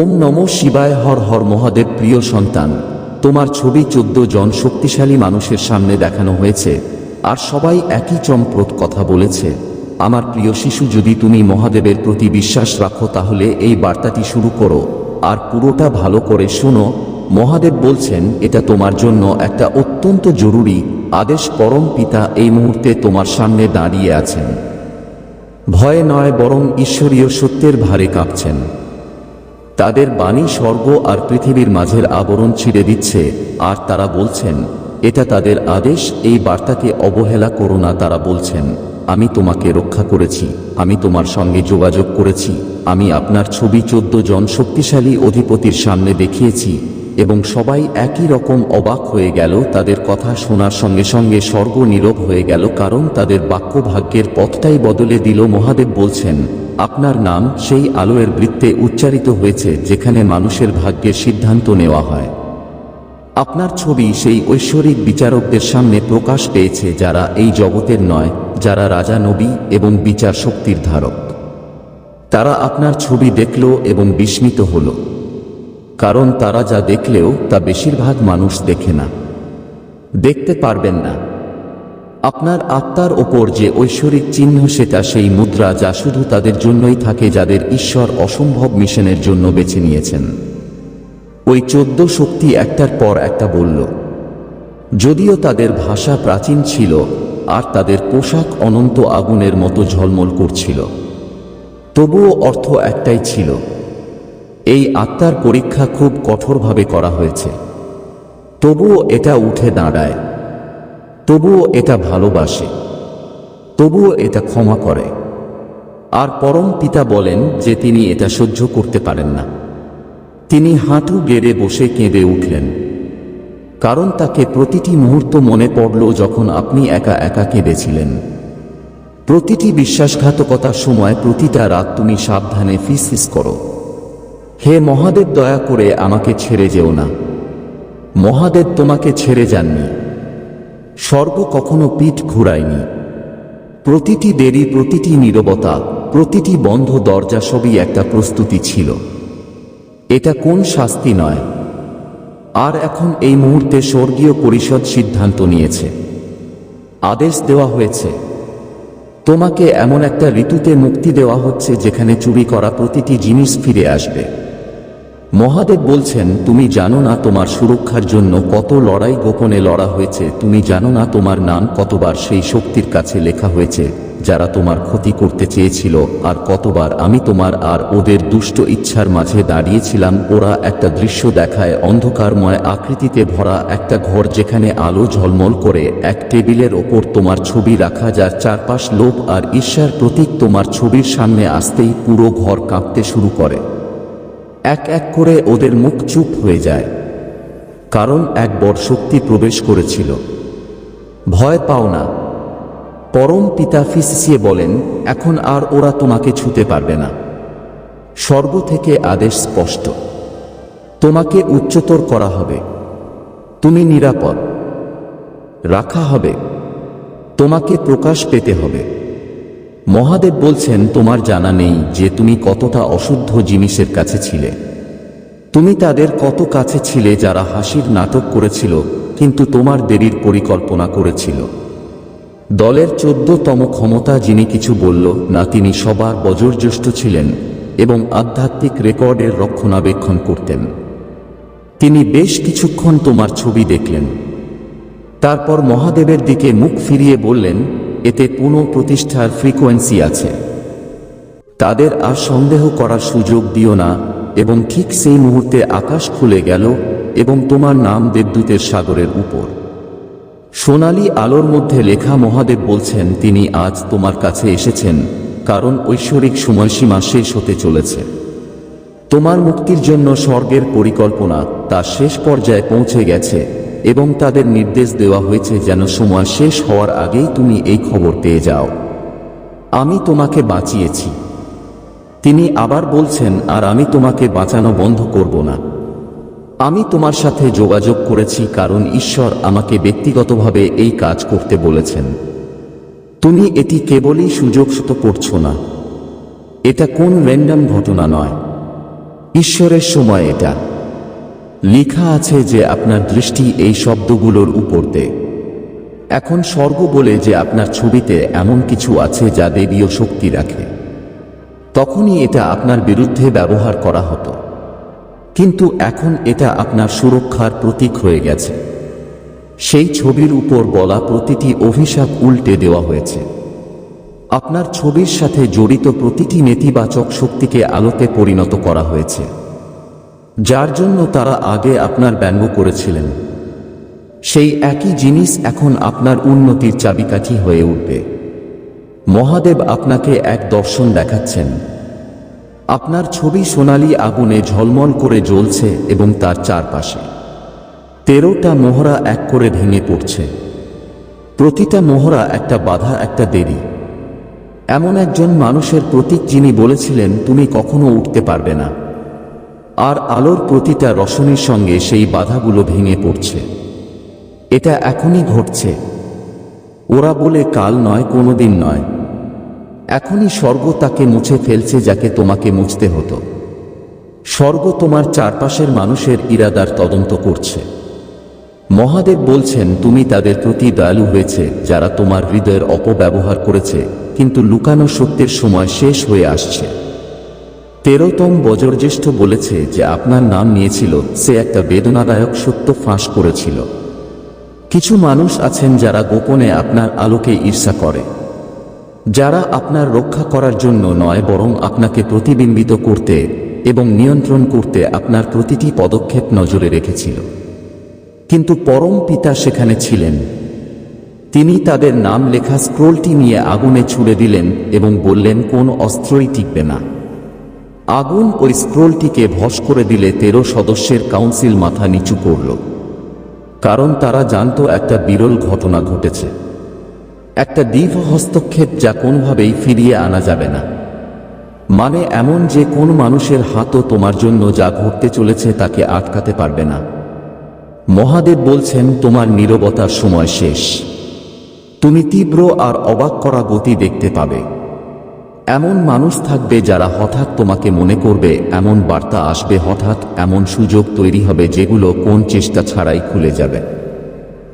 ওম নম শিবায় হর হর মহাদেব প্রিয় সন্তান, তোমার ছবি চোদ্দ জন শক্তিশালী মানুষের সামনে দেখানো হয়েছে, আর সবাই একই চমপ্রদ কথা বলেছে। আমার প্রিয় শিশু, যদি তুমি মহাদেবের প্রতি বিশ্বাস রাখো, তাহলে এই বার্তাটি শুরু করো, আর পুরোটা ভালো করে শোনো। মহাদেব বলছেন, এটা তোমার জন্য একটা অত্যন্ত জরুরি আদেশ, পরম পিতা এই মুহূর্তে তোমার সামনে দাঁড়িয়ে আছেন। ভয়ে নয়, বরং ঈশ্বরীয় সত্যের ভারে কাঁপছেন। তাদের বাণী স্বর্গ আর পৃথিবীর মাঝের আবরণ ছিঁড়ে দিচ্ছে, আর তারা বলছেন, এটা তাদের আদেশ, এই বার্তাকে অবহেলা করো না, তারা বলছেন, আমি তোমাকে রক্ষা করেছি, আমি তোমার সঙ্গে যোগাযোগ করেছি, আমি আপনার ছবি চোদ্দ জন শক্তিশালী অধিপতির সামনে দেখিয়েছি, এবং সবাই একই রকম অবাক হয়ে গেল, তাদের কথা শোনার সঙ্গে সঙ্গে স্বর্গ নীরব হয়ে গেল, কারণ তাদের বাক্য ভাগ্যের পথটাই বদলে দিল মহাদেব বলছেন আপনার নাম সেই আলোয়ের বৃত্তে উচ্চারিত হয়েছে, যেখানে মানুষের ভাগ্যের সিদ্ধান্ত নেওয়া হয়। আপনার ছবি সেই ঐশ্বরিক বিচারকদের সামনে প্রকাশ পেয়েছে, যারা এই জগতের নয়, যারা রাজা, নবী এবং বিচার শক্তির ধারক। তারা আপনার ছবি দেখল এবং বিস্মিত হল। কারণ তারা যা দেখলেও তা বেশিরভাগ মানুষ দেখে না। দেখতে পারবেন না। আপনার আত্মার ওপর যে ঐশ্বরিক চিহ্ন সেটা সেই মুদ্রা যা শুধু তাদের জন্যই থাকে যাদের ঈশ্বর অসম্ভব মিশনের জন্য বেছে নিয়েছেন। ওই চোদ্দ শক্তি একটার পর একটা বলল, যদিও তাদের ভাষা প্রাচীন ছিল, আর তাদের পোশাক অনন্ত আগুনের মতো ঝলমল করছিল, তবুও অর্থ একটাই ছিল, এই আত্মার পরীক্ষা খুব কঠোরভাবে করা হয়েছে। তবুও এটা উঠে দাঁড়ায়। তবুও এটা ভালোবাসে, তবুও এটা ক্ষমা করে। আর পরম পিতা বলেন যে তিনি এটা সহ্য করতে পারেন না। তিনি হাঁটু গেড়ে বসে কেঁদে উঠলেন। কারণ তাকে প্রতিটি মুহূর্ত মনে পড়ল যখন আপনি একা একা কেঁদেছিলেন। প্রতিটি বিশ্বাসঘাতকতার সময় প্রতিটা রাত তুমি সাবধানে ফিস ফিস করো। হে মহাদেব, দয়া করে আমাকে ছেড়ে যেও না। মহাদেব তোমাকে ছেড়ে যাননি। স্বর্গ কখনো পিঠ ঘুরায়নি। প্রতিটি দেরি, প্রতিটি নীরবতা, প্রতিটি বন্ধ দরজা সবই একটা প্রস্তুতি ছিল। এটা কোন শাস্তি নয়। আর এখন এই মুহূর্তে স্বর্গীয় পরিষদ সিদ্ধান্ত নিয়েছে। আদেশ দেওয়া হয়েছে। তোমাকে এমন একটা ঋতুতে মুক্তি দেওয়া হচ্ছে যেখানে চুরি করা প্রতিটি জিনিস ফিরে আসবে। মহাদেব বলছেন, তুমি জানো না তোমার সুরক্ষার জন্য কত লড়াই গোপনে লড়া হয়েছে? তুমি জানো না তোমার নাম কতবার সেই শক্তির কাছে লেখা হয়েছে, যারা তোমার ক্ষতি করতে চেয়েছিল? আর কতবার আমি তোমার আর ওদের দুষ্ট ইচ্ছার মাঝে দাঁড়িয়েছিলাম, ওরা একটা দৃশ্য দেখায় অন্ধকারময় আকৃতিতে ভরা একটা ঘর যেখানে আলো ঝলমল করে। এক টেবিলের ওপর তোমার ছবি রাখা, যার চারপাশ লোভ আর ঈর্ষার প্রতীক তোমার ছবির সামনে আসতেই পুরো ঘর কাঁপতে শুরু করে। এক এক করে ওদের মুখ চুপ হয়ে যায়। কারণ এক বড় শক্তি প্রবেশ করেছিল। ভয় পাও না। পরম পিতা ফিসিয়ে বলেন, এখন আর ওরা তোমাকে ছুতে পারবে না। স্বর্গ থেকে আদেশ স্পষ্ট। তোমাকে উচ্চতর করা হবে। তুমি নিরাপদ। রাখা হবে। তোমাকে প্রকাশ পেতে হবে। মহাদেব বলছেন, তোমার জানা নেই যে তুমি কতটা অশুদ্ধ জিনিসের কাছে ছিলে। তুমি তাদের কত কাছে ছিলে যারা হাসির নাটক করেছিল, কিন্তু তোমার দেরির পরিকল্পনা করেছিল। দলের চোদ্দতম ক্ষমতা যিনি কিছু বলল, না তিনি সবার বজরজ্যেষ্ঠ ছিলেন এবং আধ্যাত্মিক রেকর্ডের রক্ষণাবেক্ষণ করতেন। তিনি বেশ কিছুক্ষণ তোমার ছবি দেখলেন। তারপর মহাদেবের দিকে মুখ ফিরিয়ে বললেন এতে পুনঃ প্রতিষ্ঠার ফ্রিকোয়েন্সি আছে। তাদের আর সন্দেহ করার সুযোগ দিও না এবং ঠিক সেই মুহূর্তে আকাশ খুলে গেল এবং তোমার নাম দেবদূতের সাগরের উপর। সোনালি আলোর মধ্যে লেখা মহাদেব বলছেন, তিনি আজ তোমার কাছে এসেছেন, কারণ ঐশ্বরিক সময়সীমা শেষ হতে চলেছে। তোমার মুক্তির জন্য স্বর্গের পরিকল্পনা তার শেষ পর্যায়ে পৌঁছে গেছে এবং তাদের নির্দেশ দেওয়া হয়েছে যেন সময় শেষ হওয়ার আগেই তুমি এই খবর পেয়ে যাও। আমি তোমাকে বাঁচিয়েছি। তিনি আবার বলছেন, আর আমি তোমাকে বাঁচানো বন্ধ করব না। আমি তোমার সাথে যোগাযোগ করেছি কারণ ঈশ্বর আমাকে ব্যক্তিগতভাবে এই কাজ করতে বলেছেন। তুমি এটি কেবলই সুযোগসত করছ না। এটা কোন র্যান্ডাম ঘটনা নয়। ঈশ্বরের সময় এটা। লেখা আছে যে আপনার দৃষ্টি এই শব্দগুলোর উপর দে এখন স্বর্গ বলে যে আপনার ছবিতে এমন কিছু আছে যা দেবীয় শক্তি রাখে। তখনই এটা আপনার বিরুদ্ধে ব্যবহার করা হতো। কিন্তু এখন এটা আপনার সুরক্ষার প্রতীক হয়ে গেছে। সেই ছবির উপর বলা প্রতিটি অভিশাপ উল্টে দেওয়া হয়েছে। আপনার ছবির সাথে জড়িত প্রতিটি নেতিবাচক শক্তিকে আলোতে পরিণত করা হয়েছে। যার জন্য তারা আগে আপনার ব্যঙ্গ করেছিলেন। সেই একই জিনিস এখন আপনার উন্নতির চাবিকাঠি হয়ে উঠবে। মহাদেব আপনাকে এক দর্শন দেখাচ্ছেন। আপনার ছবি সোনালী আগুনে ঝলমল করে জ্বলছে এবং তার চারপাশে তেরোটা মোহরা এক করে ভেঙে পড়ছে। প্রতিটা মোহরা একটা বাধা, একটা দেরি। এমন একজন মানুষের প্রতীক যিনি বলেছিলেন, তুমি কখনো উঠতে পারবে না। আর আলোর প্রতিটা রসনের সঙ্গে সেই বাধাগুলো ভেঙে পড়ছে। এটা এখনই ঘটছে। ওরা বলে কাল নয়, কোনোদিন নয়। এখনই স্বর্গ তাকে মুছে ফেলছে যাকে তোমাকে মুছতে হতো। স্বর্গ তোমার চারপাশের মানুষের ইরাদার তদন্ত করছে। মহাদেব বলছেন, তুমি তাদের প্রতি দয়ালু হয়েছে, যারা তোমার হৃদয়ের অপব্যবহার করেছে, কিন্তু লুকানো সত্যের সময় শেষ হয়ে আসছে। তেরোতম বজরজ্যেষ্ঠ বলেছে যে আপনার নাম নিয়েছিল, সে একটা বেদনাদায়ক সত্য ফাঁস করেছিল। কিছু মানুষ আছেন যারা গোপনে আপনার আলোকে ঈর্ষা করে। যারা আপনার রক্ষা করার জন্য নয়, বরং আপনাকে প্রতিবিম্বিত করতে এবং নিয়ন্ত্রণ করতে আপনার প্রতিটি পদক্ষেপ নজরে রেখেছিল। কিন্তু পরম পিতা সেখানে ছিলেন। তিনি তাদের নাম লেখা স্ক্রোলটি নিয়ে আগুনে ছুড়ে দিলেন এবং বললেন, কোন অস্ত্রই টিকবে না। আগুন ওই স্ক্রোলটিকে ভস করে দিলে তেরো সদস্যের কাউন্সিল মাথা নিচু করল। কারণ তারা জানত একটা বিরল ঘটনা ঘটেছে। একটা দীর্ঘ হস্তক্ষেপ যা কোনোভাবেই ফিরিয়ে আনা যাবে না। মানে এমন যে কোন মানুষের হাতও তোমার জন্য যা ঘটতে চলেছে তাকে আটকাতে পারবে না। মহাদেব বলছেন, তোমার নীরবতার সময় শেষ। তুমি তীব্র আর অবাক করা গতি দেখতে পাবে। এমন মানুষ থাকবে যারা হঠাৎ তোমাকে মনে করবে, এমন বার্তা আসবে হঠাৎ, এমন সুযোগ তৈরি হবে যেগুলো কোন চেষ্টা ছাড়াই খুলে যাবে।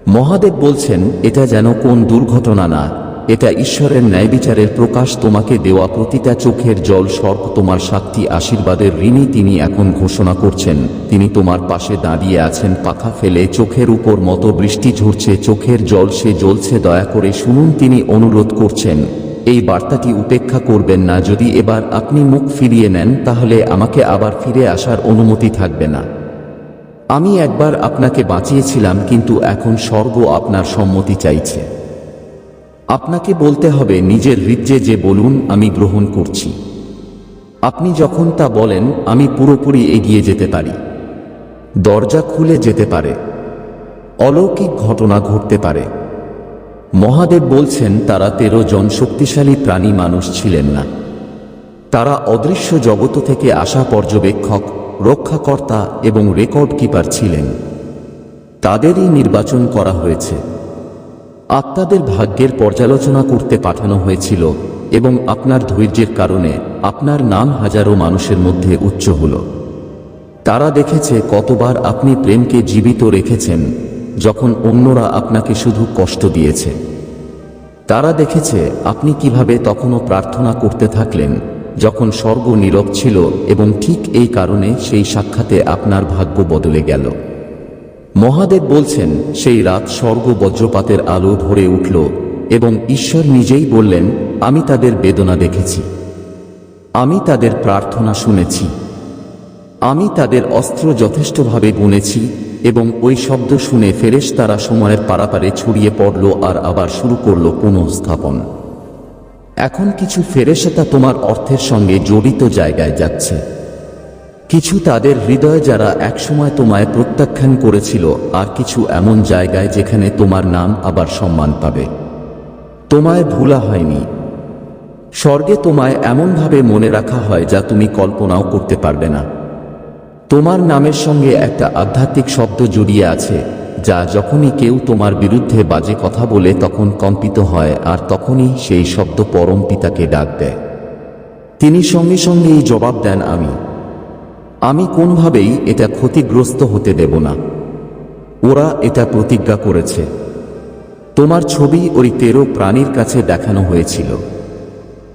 মহাদেব বলছেন, এটা যেন কোন দুর্ঘটনা না, এটা ঈশ্বরের ন্যায় বিচারের প্রকাশ তোমাকে দেওয়া প্রতিটা চোখের জল সর্প তোমার সাতটি আশীর্বাদের ঋণী তিনি এখন ঘোষণা করছেন। তিনি তোমার পাশে দাঁড়িয়ে আছেন, পাখা ফেলে চোখের উপর মতো বৃষ্টি ঝরছে, চোখের জল সে জ্বলছে, দয়া করে শুনুন তিনি অনুরোধ করছেন। এই বার্তাটি উপেক্ষা করবেন না, যদি এবার আপনি মুখ ফিরিয়ে নেন, তাহলে আমাকে আবার ফিরে আসার অনুমতি থাকবে না। আমি একবার আপনাকে বাঁচিয়েছিলাম, কিন্তু এখন স্বর্গ আপনার সম্মতি চাইছে। আপনাকে বলতে হবে, নিজের হৃদ্যে যে বলুন, আমি গ্রহণ করছি। আপনি যখন তা বলেন, আমি পুরোপুরি এগিয়ে যেতে পারি। দরজা খুলে যেতে পারে। অলৌকিক ঘটনা ঘটতে পারে। মহাদেব বলছেন, তারা তেরো জন শক্তিশালী প্রাণী মানুষ ছিলেন না। তারা অদৃশ্য জগত থেকে আসা পর্যবেক্ষক, রক্ষাকর্তা এবং রেকর্ড কিপার ছিলেন। তাদেরই নির্বাচন করা হয়েছে। আত্মাদের ভাগ্যের পর্যালোচনা করতে পাঠানো হয়েছিল এবং আপনার ধৈর্যের কারণে আপনার নাম হাজারো মানুষের মধ্যে উচ্চ হল। তারা দেখেছে, কতবার আপনি প্রেমকে জীবিত রেখেছেন যখন অন্যরা আপনাকে শুধু কষ্ট দিয়েছে। তারা দেখেছে আপনি কীভাবে তখনও প্রার্থনা করতে থাকলেন, যখন স্বর্গ নীরব ছিল এবং ঠিক এই কারণে সেই সাক্ষাতে আপনার ভাগ্য বদলে গেল। মহাদেব বলছেন, সেই রাত স্বর্গ বজ্রপাতের আলো ভরে উঠল এবং ঈশ্বর নিজেই বললেন, আমি তাদের বেদনা দেখেছি। আমি তাদের প্রার্থনা শুনেছি। আমি তাদের অস্ত্র যথেষ্টভাবে গুনেছি এবং ওই শব্দ শুনে ফেরেশ তারা সময়ের পারাপারে ছড়িয়ে পড়ল আর আবার শুরু করল পুনঃস্থাপন। এখন কিছু ফেরেশতা তোমার অর্থের সঙ্গে জড়িত জায়গায় যাচ্ছে। কিছু তাদের হৃদয় যারা একসময় তোমায় প্রত্যাখ্যান করেছিল আর কিছু এমন জায়গায় যেখানে তোমার নাম আবার সম্মান পাবে। তোমায় ভুলা হয়নি। স্বর্গে তোমায় এমনভাবে মনে রাখা হয় যা তুমি কল্পনাও করতে পারবে না। তোমার নামের সঙ্গে একটা আধ্যাত্মিক শব্দ জড়িয়ে আছে, যা যখনই কেউ তোমার বিরুদ্ধে বাজে কথা বলে তখন কম্পিত হয় আর তখনই সেই শব্দ পরম পিতাকে ডাক দেয়। তিনি সঙ্গে সঙ্গেই জবাব দেন, আমি। আমি কোনভাবেই এটা ক্ষতিগ্রস্ত হতে দেব না। ওরা এটা প্রতিজ্ঞা করেছে। তোমার ছবি ওই তেরো প্রাণীর কাছে দেখানো হয়েছিল।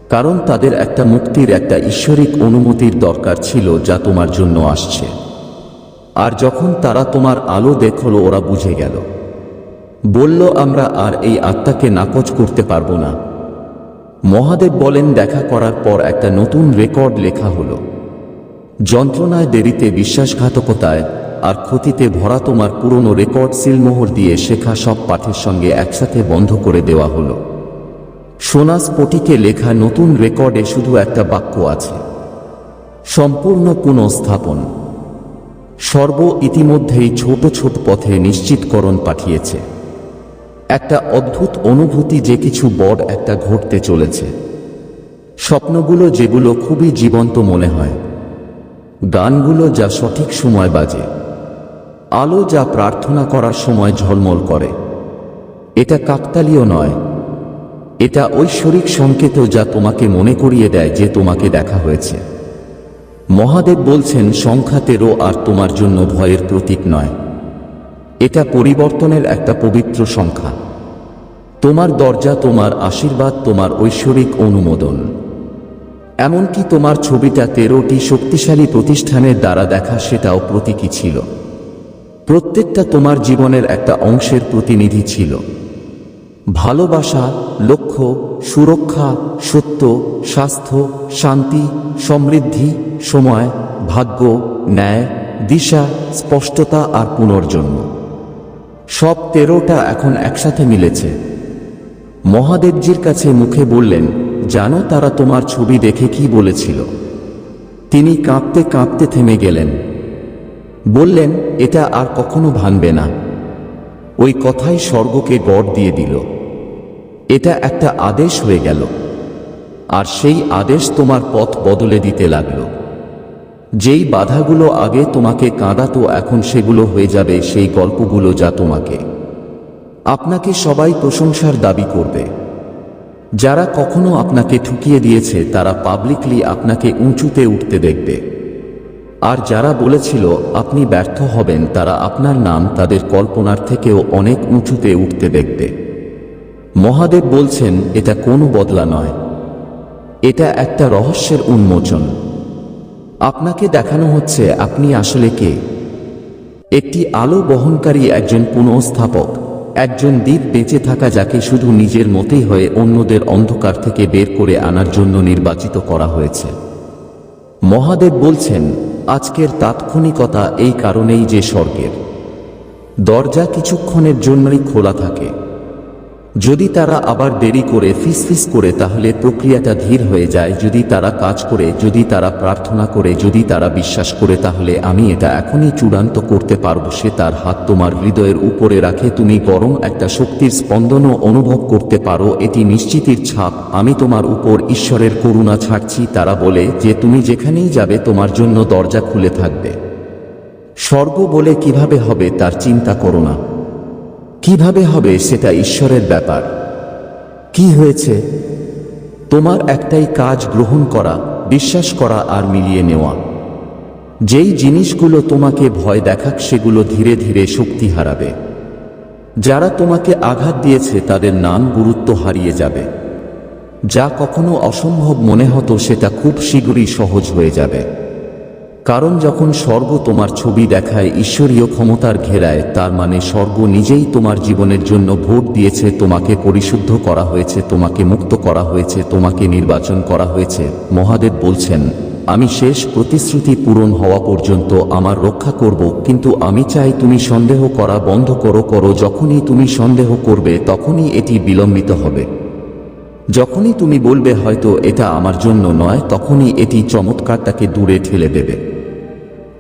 কারণ তাদের একটা মুক্তির, একটা ঈশ্বরিক অনুমতির দরকার ছিল যা তোমার জন্য আসছে। আর যখন তারা তোমার আলো দেখল, ওরা বুঝে গেল। বলল, আমরা আর এই আত্মাকে নাকচ করতে পারব না। মহাদেব বলেন, দেখা করার পর একটা নতুন রেকর্ড লেখা হলো। যন্ত্রণায় দেরিতে, বিশ্বাসঘাতকতায় আর ক্ষতিতে ভরা তোমার পুরনো রেকর্ড সিলমোহর দিয়ে শেখা সব পাঠের সঙ্গে একসাথে বন্ধ করে দেওয়া হলো। সোনা স্ফটিকে লেখা নতুন রেকর্ডে শুধু একটা বাক্য আছে। সম্পূর্ণ পুনঃস্থাপন। সর্ব ইতিমধ্যেই ছোট ছোট পথে নিশ্চিতকরণ পাঠিয়েছে। একটা অদ্ভুত অনুভূতি যে কিছু বড় একটা ঘটতে চলেছে। স্বপ্নগুলো যেগুলো খুবই জীবন্ত মনে হয়। গানগুলো যা সঠিক সময় বাজে। আলো যা প্রার্থনা করার সময় ঝলমল করে। এটা কাকতালীয় নয় এটা ঐশ্বরিক সংকেত যা তোমাকে মনে করিয়ে দেয় যে তোমাকে দেখা হয়েছে। মহাদেব বলছেন, সংখ্যা তেরো আর তোমার জন্য ভয়ের প্রতীক নয়। এটা পরিবর্তনের একটা পবিত্র সংখ্যা। তোমার দরজা, তোমার আশীর্বাদ, তোমার ঐশ্বরিক অনুমোদন। এমনকি তোমার ছবিটা তেরোটি শক্তিশালী প্রতিষ্ঠানের দ্বারা দেখা সেটাও প্রতীকী ছিল। প্রত্যেকটা তোমার জীবনের একটা অংশের প্রতিনিধি ছিল। ভালোবাসা, লক্ষ্য, সুরক্ষা, সত্য, স্বাস্থ্য, শান্তি, সমৃদ্ধি, সময়, ভাগ্য, ন্যায়, দিশা, স্পষ্টতা আর পুনর্জন্ম। সব তেরোটা এখন একসাথে মিলেছে। মহাদেবজির কাছে মুখে বললেন, জানো তারা তোমার ছবি দেখে কি বলেছিল? তিনি কাঁপতে কাঁপতে থেমে গেলেন। বললেন, এটা আর কখনো ভাঙবে না। ওই কথাই স্বর্গকে গড় দিয়ে দিল। এটা একটা আদেশ হয়ে গেল। আর সেই আদেশ তোমার পথ বদলে দিতে লাগল। যেই বাধাগুলো আগে তোমাকে কাঁদাতো এখন সেগুলো হয়ে যাবে সেই গল্পগুলো যা তোমাকে। আপনাকে সবাই প্রশংসার দাবি করবে। যারা কখনো আপনাকে ঠুকিয়ে দিয়েছে, তারা পাবলিকলি আপনাকে উঁচুতে উঠতে দেখবে। আর যারা বলেছিল, আপনি ব্যর্থ হবেন, তারা আপনার নাম তাদের কল্পনার থেকেও অনেক উঁচুতে উঠতে দেখবে। মহাদেব বলছেন, এটা কোনো বদলা নয়। এটা একটা রহস্যের উন্মোচন। আপনাকে দেখানো হচ্ছে আপনি আসলে কে। একটি আলো বহনকারী একজন পুনঃস্থাপক, একজন দ্বীপ বেঁচে থাকা যাকে শুধু নিজের মতেই হয়ে অন্যদের অন্ধকার থেকে বের করে আনার জন্য নির্বাচিত করা হয়েছে। মহাদেব বলছেন, আজকের তাৎক্ষণিকতা এই কারণেই যে স্বর্গের। দরজা কিছুক্ষণের জন্যই খোলা থাকে। যদি তারা আবার দেরি করে ফিসফিস করে, তাহলে প্রক্রিয়াটা ধীর হয়ে যায়। যদি তারা কাজ করে, যদি তারা প্রার্থনা করে, যদি তারা বিশ্বাস করে, তাহলে আমি এটা এখনই চূড়ান্ত করতে পারব। সে তার হাত তোমার হৃদয়ের উপরে রাখে। তুমি বরং একটা শক্তির স্পন্দনও অনুভব করতে পারো। এটি নিশ্চিতির ছাপ। আমি তোমার উপর ঈশ্বরের করুণা ছাড়ছি। তারা বলে যে, তুমি যেখানেই যাবে, তোমার জন্য দরজা খুলে থাকবে। স্বর্গ বলে কীভাবে হবে, তার চিন্তা করো না। কীভাবে হবে সেটা ঈশ্বরের ব্যাপার? কি হয়েছে? তোমার একটাই কাজ গ্রহণ করা, বিশ্বাস করা আর মিলিয়ে নেওয়া। যেই জিনিসগুলো তোমাকে ভয় দেখাক, সেগুলো ধীরে ধীরে শক্তি হারাবে। যারা তোমাকে আঘাত দিয়েছে, তাদের নাম গুরুত্ব হারিয়ে যাবে। যা কখনো অসম্ভব মনে হতো, সেটা খুব শীঘ্রই সহজ হয়ে যাবে। কারণ যখন স্বর্গ তোমার ছবি দেখায়, ঈশ্বরীয় ক্ষমতার ঘেরায়, তার মানে স্বর্গ নিজেই তোমার জীবনের জন্য ভোট দিয়েছে, তোমাকে পরিশুদ্ধ করা হয়েছে, তোমাকে মুক্ত করা হয়েছে, তোমাকে নির্বাচন করা হয়েছে। মহাদেব বলছেন, আমি শেষ প্রতিশ্রুতি পূরণ হওয়া পর্যন্ত আমার রক্ষা করব, কিন্তু আমি চাই তুমি সন্দেহ করা বন্ধ করো করো, যখনই তুমি সন্দেহ করবে, তখনই এটি বিলম্বিত হবে। যখনই তুমি বলবে হয়তো এটা আমার জন্য নয়, তখনই এটি চমৎকারটাকে দূরে ঠেলে দেবে।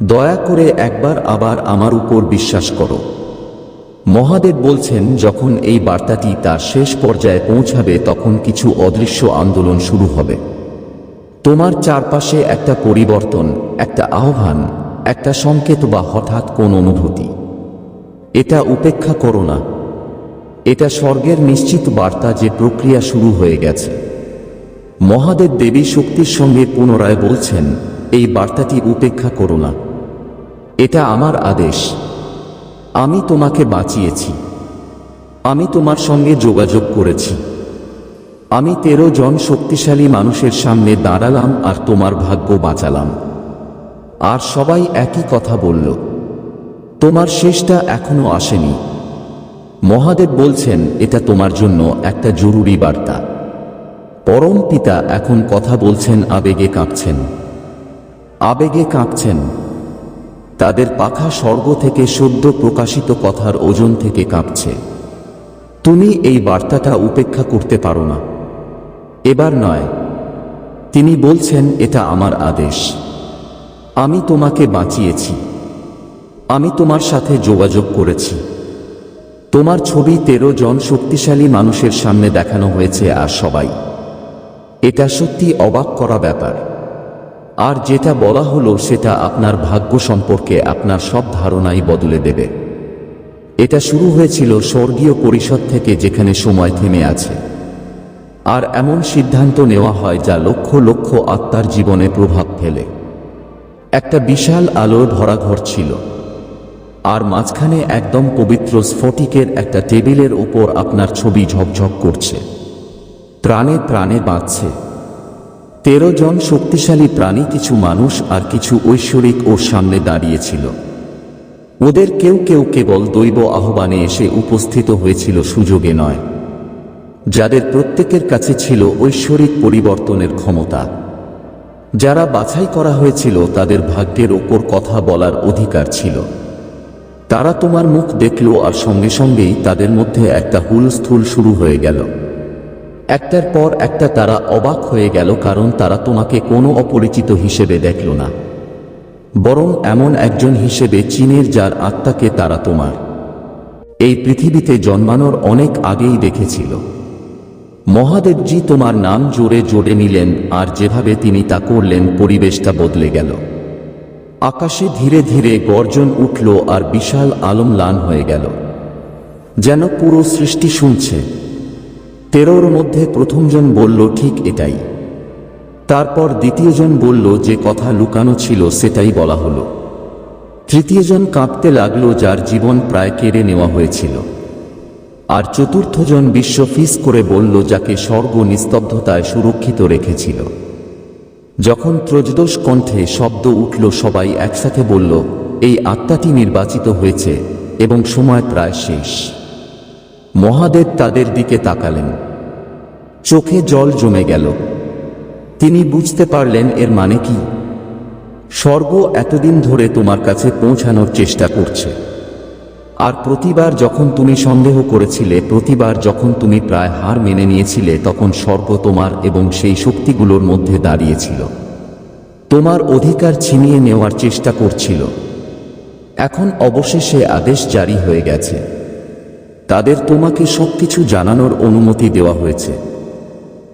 দয়া করে একবার আবার আমার উপর বিশ্বাস করো। মহাদেব বলছেন, যখন এই বার্তাটি তার শেষ পর্যায়ে পৌঁছাবে, তখন কিছু অদৃশ্য আন্দোলন শুরু হবে। তোমার চারপাশে একটা পরিবর্তন, একটা আহ্বান, একটা সংকেত বা হঠাৎ কোন অনুভূতি। এটা উপেক্ষা করো না। এটা স্বর্গের নিশ্চিত বার্তা যে প্রক্রিয়া শুরু হয়ে গেছে। মহাদেব দেবী শক্তির সঙ্গে পুনরায় বলছেন, এই বার্তাটি উপেক্ষা করো না। এটা আমার আদেশ। আমি তোমাকে বাঁচিয়েছি। আমি তোমার সঙ্গে যোগাযোগ করেছি। আমি তেরো জন শক্তিশালী মানুষের সামনে দাঁড়ালাম আর তোমার ভাগ্য বাঁচালাম। আর সবাই একই কথা বলল। তোমার শেষটা এখনও আসেনি। মহাদেব বলছেন, এটা তোমার জন্য একটা জরুরি বার্তা। পরম পিতা এখন কথা বলছেন, আবেগে কাঁপছেন। আবেগে কাঁপছেন। তাদের পাখা স্বর্গ থেকে সদ্য প্রকাশিত কথার ওজন থেকে কাঁপছে। তুমি এই বার্তাটা উপেক্ষা করতে পারো না। এবার নয়। তিনি বলছেন, এটা আমার আদেশ। আমি তোমাকে বাঁচিয়েছি। আমি তোমার সাথে যোগাযোগ করেছি। তোমার ছবি তেরো জন শক্তিশালী মানুষের সামনে দেখানো হয়েছে আর সবাই। এটা সত্যি অবাক করা ব্যাপার। আর যেটা বলা হলো সেটা আপনার ভাগ্য সম্পর্কে আপনার সব ধারণাই বদলে দেবে। এটা শুরু হয়েছিল স্বর্গীয় পরিষদ থেকে যেখানে সময় থেমে আছে। আর এমন সিদ্ধান্ত নেওয়া হয় যা লক্ষ লক্ষ আত্মার জীবনে প্রভাব ফেলে। একটা বিশাল আলোয় ভরা ঘর ছিল। আর মাঝখানে একদম পবিত্র স্ফটিকের একটা টেবিলের ওপর আপনার ছবি ঝকঝক করছে। প্রাণে প্রাণে বাঁচছে। তেরো জন শক্তিশালী প্রাণী, কিছু মানুষ আর কিছু ঐশ্বরিক ওর সামনে দাঁড়িয়েছিল। ওদের কেউ কেউ কেবল দৈব আহ্বানে এসে উপস্থিত হয়েছিল, সুযোগে নয়। যাদের প্রত্যেকের কাছে ছিল ঐশ্বরিক পরিবর্তনের ক্ষমতা। যারা বাছাই করা হয়েছিল, তাদের ভাগ্যের ওপর কথা বলার অধিকার ছিল। তারা তোমার মুখ দেখল আর সঙ্গে সঙ্গেই তাদের মধ্যে একটা হুলস্থুল শুরু হয়ে গেল। একটার পর একটা তারা অবাক হয়ে গেল কারণ তারা তোমাকে কোনো অপরিচিত হিসেবে দেখল না। বরং এমন একজন হিসেবে চীনের যার আত্মাকে তারা তোমার। এই পৃথিবীতে জন্মানোর অনেক আগেই দেখেছিল। মহাদেবজি তোমার নাম জোরে জোরে নিলেন আর যেভাবে তিনি তা করলেন পরিবেশটা বদলে গেল। আকাশে ধীরে ধীরে গর্জন উঠল আর বিশাল আলম লান হয়ে গেল। যেন পুরো সৃষ্টি শুনছে। তেরোর মধ্যে প্রথমজন বলল, ঠিক এটাই। তারপর দ্বিতীয়জন বলল, যে কথা লুকানো ছিল, সেটাই বলা হলো। তৃতীয়জন কাঁপতে লাগল, যার জীবন প্রায় কেড়ে নেওয়া হয়েছিল। আর চতুর্থজন বিশ্ব ফিস করে বলল, যাকে স্বর্গ নিস্তব্ধতায় সুরক্ষিত রেখেছিল। যখন ত্রজদোষ কণ্ঠে শব্দ উঠল, সবাই একসাথে বলল, এই আত্মাটি নির্বাচিত হয়েছে এবং সময় প্রায় শেষ। মহাদেব তাদের দিকে তাকালেন। চোখে জল জমে গেল। তিনি বুঝতে পারলেন এর মানে কি। স্বর্গ এতদিন ধরে তোমার কাছে পৌঁছানোর চেষ্টা করছে। আর প্রতিবার যখন তুমি সন্দেহ করেছিলে, প্রতিবার যখন তুমি প্রায় হার মেনে নিয়েছিলে, তখন স্বর্গ তোমার এবং সেই শক্তিগুলোর মধ্যে দাঁড়িয়েছিল। তোমার অধিকার ছিনিয়ে নেওয়ার চেষ্টা করছিল। এখন অবশেষে আদেশ জারি হয়ে গেছে। তাদের তোমাকে সবকিছু জানানোর অনুমতি দেওয়া হয়েছে।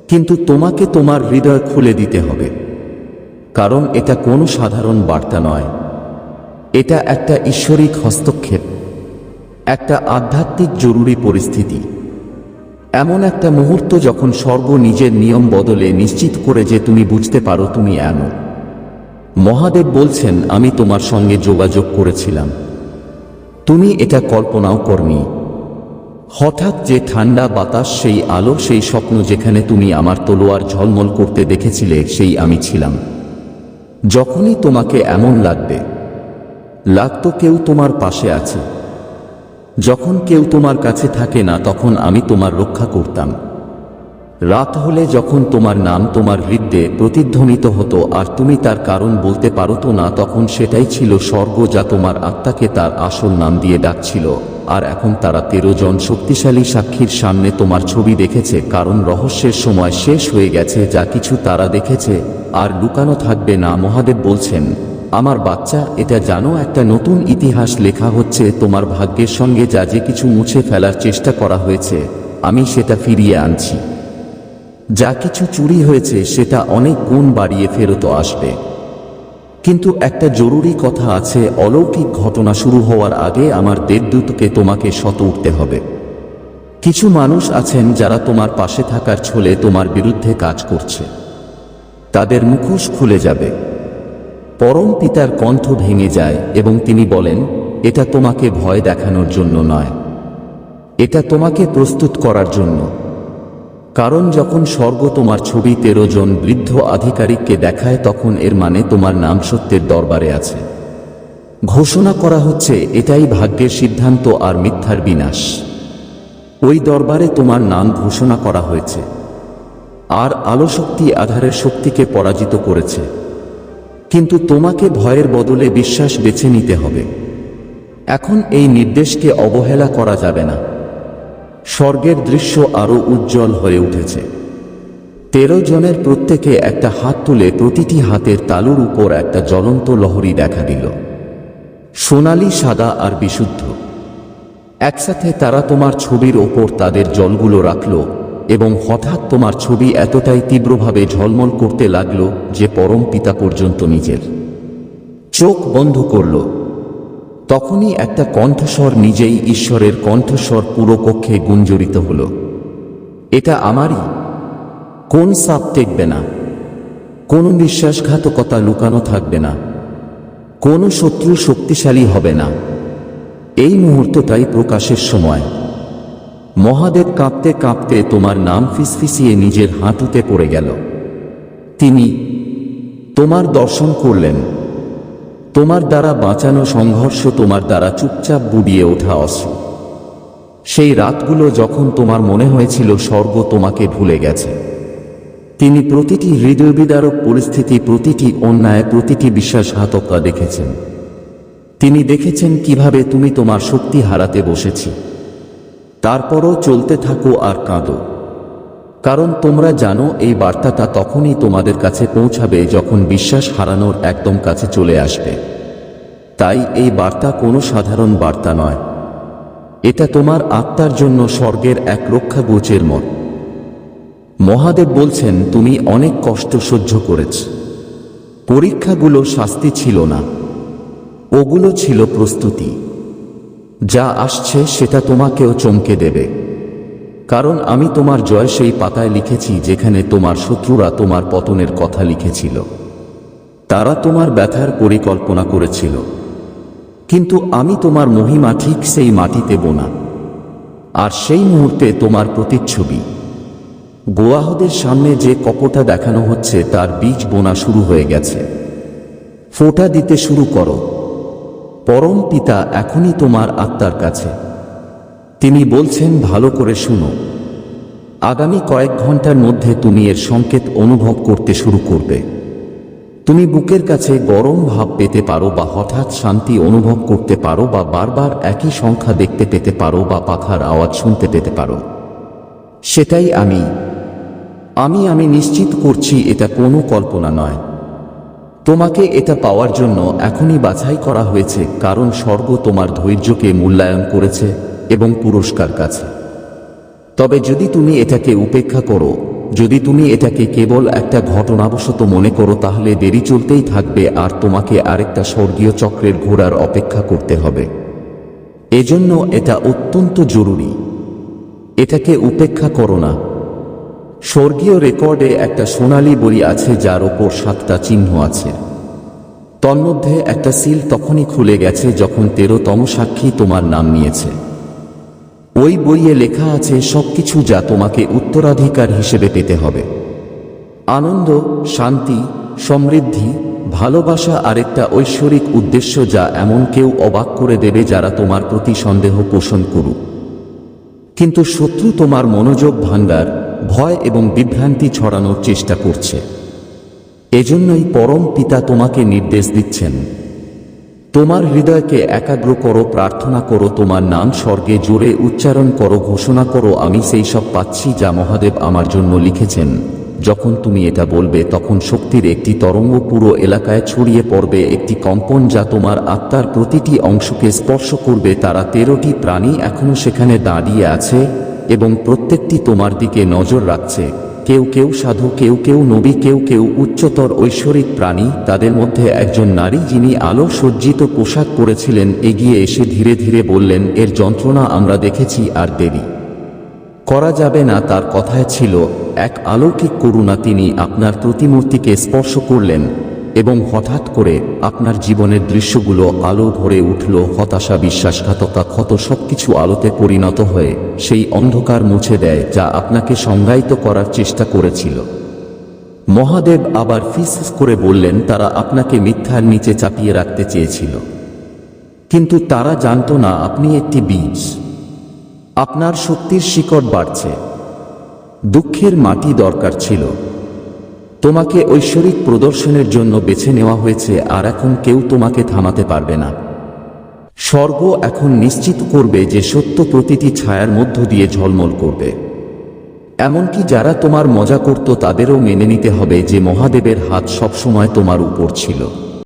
কিন্তু তোমাকে তোমার হৃদয় খুলে দিতে হবে। কারণ এটা কোনো সাধারণ বার্তা নয়। এটা একটা ঈশ্বরিক হস্তক্ষেপ, একটা আধ্যাত্মিক জরুরি পরিস্থিতি। এমন একটা মুহূর্ত যখন স্বর্গ নিজের নিয়ম বদলে নিশ্চিত করে যে তুমি বুঝতে পারো তুমি এনো মহাদেব বলছেন, আমি তোমার সঙ্গে যোগাযোগ করেছিলাম। তুমি এটা কল্পনাও করনি। হঠাৎ যে ঠান্ডা বাতাস, সেই আলো, সেই স্বপ্ন যেখানে তুমি আমার তলোয়ার ঝলমল করতে দেখেছিলে, সেই আমি ছিলাম। যখনই তোমাকে এমন লাগবে, লাগতো কেউ তোমার পাশে আছে। যখন কেউ তোমার কাছে থাকে না, তখন আমি তোমার রক্ষা করতাম। রাত হলে যখন তোমার নাম তোমার হৃদয়ে প্রতিধ্বনিত হতো আর তুমি তার কারণ বলতে পারতো না, তখন সেটাই ছিল স্বর্গ যা তোমার আত্মাকে তার আসল নাম দিয়ে ডাকছিল। আর এখন তারা তেরো জন শক্তিশালী সাক্ষীর সামনে তোমার ছবি দেখেছে, কারণ রহস্যের সময় শেষ হয়ে গেছে, যা কিছু তারা দেখেছে। আর লুকানো থাকবে না, মহাদেব বলছেন, আমার বাচ্চা, এটা জানো, একটা নতুন ইতিহাস লেখা হচ্ছে, তোমার ভাগ্যের সঙ্গে যা যে কিছু মুছে ফেলার চেষ্টা করা হয়েছে, আমি সেটা ফিরিয়ে আনছি। যা কিছু চুরি হয়েছে সেটা অনেক গুণ বাড়িয়ে ফেরত আসবে। কিন্তু একটা জরুরি কথা আছে, অলৌকিক ঘটনা শুরু হওয়ার আগে আমার দেবদূতকে তোমাকে শত উঠতে হবে। কিছু মানুষ আছেন যারা তোমার পাশে থাকার ছলে তোমার বিরুদ্ধে কাজ করছে। তাদের মুখোশ খুলে যাবে। পরম পিতার কণ্ঠ ভেঙে যায় এবং তিনি বলেন, এটা তোমাকে ভয় দেখানোর জন্য নয়। এটা তোমাকে প্রস্তুত করার জন্য। কারণ যখন স্বর্গ তোমার ছবি তেরো জন বৃদ্ধ আধিকারিককে দেখায়, তখন এর মানে তোমার নাম সত্যের দরবারে আছে। ঘোষণা করা হচ্ছে, এটাই ভাগ্যের সিদ্ধান্ত আর মিথ্যার বিনাশ। ওই দরবারে তোমার নাম ঘোষণা করা হয়েছে। আর আলো শক্তি আধারের শক্তিকে পরাজিত করেছে। কিন্তু তোমাকে ভয়ের বদলে বিশ্বাস বেছে নিতে হবে। এখন এই নির্দেশকে অবহেলা করা যাবে না। স্বর্গের দৃশ্য আরও উজ্জ্বল হয়ে উঠেছে। তেরো জনের প্রত্যেকে একটা হাত তুলে প্রতিটি হাতের তালুর উপর একটা জ্বলন্ত লহরী দেখা দিল। সোনালি, সাদা আর বিশুদ্ধ। একসাথে তারা তোমার ছবির ওপর তাদের জলগুলো রাখল এবং হঠাৎ তোমার ছবি এতটাই তীব্রভাবে ঝলমল করতে লাগল যে পরম পিতা পর্যন্ত নিজের। চোখ বন্ধ করল। তখনই একটা কণ্ঠস্বর নিজেই ঈশ্বরের কণ্ঠস্বর পুরো কক্ষে গুঞ্জরিত হল। এটা আমারই। কোন সাপ টেকবে না? কোনো বিশ্বাসঘাতকতা লুকানো থাকবে না। কোনো শত্রু শক্তিশালী হবে না। এই মুহূর্তটাই প্রকাশের সময়। মহাদেব কাঁপতে কাঁপতে তোমার নাম ফিসফিসিয়ে নিজের হাঁটুতে পড়ে গেল। তিনি তোমার দর্শন করলেন। তোমার দ্বারা বাঁচানো সংঘর্ষ তোমার দ্বারা চুপচাপ বুড়িয়ে ওঠা অস্ত্র সেই রাতগুলো যখন তোমার মনে হয়েছিল স্বর্গ তোমাকে ভুলে গেছে। তিনি প্রতিটি হৃদয়বিদারক পরিস্থিতি, প্রতিটি অন্যায়, প্রতিটি বিশ্বাসঘাতকতা দেখেছেন। তিনি দেখেছেন কীভাবে তুমি তোমার শক্তি হারাতে বসেছি। তারপরও চলতে থাকো আর কাঁদো। কারণ তোমরা জানো, এই বার্তাটা তখনই তোমাদের কাছে পৌঁছাবে যখন বিশ্বাস হারানোর একদম কাছে চলে আসবে। তাই এই বার্তা কোনো সাধারণ বার্তা নয়। এটা তোমার আত্মার জন্য স্বর্গের এক রক্ষা গোচের মত। মহাদেব বলছেন, তুমি অনেক কষ্ট সহ্য করেছ। পরীক্ষাগুলো শাস্তি ছিল না। ওগুলো ছিল প্রস্তুতি। যা আসছে সেটা তোমাকেও চমকে দেবে। কারণ আমি তোমার জয় সেই পাতায় লিখেছি যেখানে তোমার শত্রুরা তোমার পতনের কথা লিখেছিল। তারা তোমার ব্যথার পরিকল্পনা করেছিল। কিন্তু আমি তোমার মহিমা ঠিক সেই মাটিতে বোনা। আর সেই মুহূর্তে তোমার প্রতিচ্ছবি। গোয়াহদের সামনে যে কপটা দেখানো হচ্ছে তার বীজ বোনা শুরু হয়ে গেছে। ফোঁটা দিতে শুরু করো। পরম পিতা এখনই তোমার আত্মার কাছে। তিনি বলছেন, ভালো করে শুনো। আগামী কয়েক ঘণ্টার মধ্যে তুমি এর সংকেত অনুভব করতে শুরু করবে। তুমি বুকের কাছে গরম ভাব পেতে পারো বা হঠাৎ শান্তি অনুভব করতে পারো বা বারবার একই সংখ্যা দেখতে পেতে পারো বা পাখার আওয়াজ শুনতে পেতে পারো। সেটাই আমি। আমি আমি নিশ্চিত করছি এটা কোনো কল্পনা নয়। তোমাকে এটা পাওয়ার জন্য এখনই বাছাই করা হয়েছে, কারণ স্বর্গ তোমার ধৈর্যকে মূল্যায়ন করেছে। এবং পুরস্কার কাছে। তবে যদি তুমি এটাকে উপেক্ষা করো, যদি তুমি এটাকে কেবল একটা ঘটনাবশত মনে করো, তাহলে দেরি চলতেই থাকবে আর তোমাকে আরেকটা স্বর্গীয় চক্রের ঘোরার অপেক্ষা করতে হবে। এজন্য এটা অত্যন্ত জরুরি। এটাকে উপেক্ষা করো না। স্বর্গীয় রেকর্ডে একটা সোনালী বই আছে যার ওপর সাতটা চিহ্ন আছে। তন্মধ্যে একটা সিল তখনই খুলে গেছে যখন তেরোতম সাক্ষী তোমার নাম নিয়েছে। ওই বইয়ে লেখা আছে, সবকিছু যা তোমাকে উত্তরাধিকার হিসেবে পেতে হবে। আনন্দ, শান্তি, সমৃদ্ধি, ভালোবাসা আরেকটা ঐশ্বরিক উদ্দেশ্য যা এমন কেউ অবাক করে দেবে যারা তোমার প্রতি সন্দেহ পোষণ করুক। কিন্তু শত্রু তোমার মনোযোগ ভাঙ্গার ভয় এবং বিভ্রান্তি ছড়ানোর চেষ্টা করছে। এজন্যই পরম পিতা তোমাকে নির্দেশ দিচ্ছেন। তোমার হৃদয়কে একাগ্র করো, প্রার্থনা করো, তোমার নাম স্বর্গে জোরে উচ্চারণ করো, ঘোষণা করো, আমি সেই সব পাচ্ছি যা মহাদেব আমার জন্য লিখেছেন। যখন তুমি এটা বলবে, তখন শক্তির একটি তরঙ্গ পুরো এলাকায় ছড়িয়ে পড়বে, একটি কম্পন যা তোমার আত্মার প্রতিটি অংশকে স্পর্শ করবে। তারা তেরোটি প্রাণী এখনও সেখানে দাঁড়িয়ে আছে এবং প্রত্যেকটি তোমার দিকে নজর রাখছে। কেউ কেউ সাধু, কেউ কেউ নবী, কেউ কেউ উচ্চতর ঐশ্বরিক প্রাণী, তাদের মধ্যে একজন নারী যিনি আলো সজ্জিত পোশাক পরেছিলেন, এগিয়ে এসে ধীরে ধীরে বললেন, এর যন্ত্রণা আমরা দেখেছি আর দেরি। করা যাবে না তার কথায় ছিল, এক আলৌকিক করুণা তিনি আপনার প্রতিমূর্তিকে স্পর্শ করলেন। এবং হঠাৎ করে আপনার জীবনের দৃশ্যগুলো আলো ভরে উঠল, হতাশা, বিশ্বাসঘাতকতা, ক্ষত সবকিছু আলোতে পরিণত হয়ে সেই অন্ধকার মুছে দেয় যা আপনাকে সংজ্ঞায়িত করার চেষ্টা করেছিল। মহাদেব আবার ফিস করে বললেন, তারা আপনাকে মিথ্যার নিচে চাপিয়ে রাখতে চেয়েছিল। কিন্তু তারা জানতো না, আপনি একটি বীজ। আপনার শক্তির শিকড় বাড়ছে। দুঃখের মাটি দরকার ছিল। তোমাকে ঐশ্বরিক প্রদর্শনের জন্য বেছে নেওয়া হয়েছে, আর এখন কেউ তোমাকে থামাতে পারবে না। স্বর্গ এখন নিশ্চিত করবে যে সত্য প্রতিটি ছায়ার মধ্য দিয়ে ঝলমল করবে। এমনকি যারা তোমার মজা করত, তাদেরও মেনে নিতে হবে যে মহাদেবের হাত সবসময় তোমার উপর ছিল।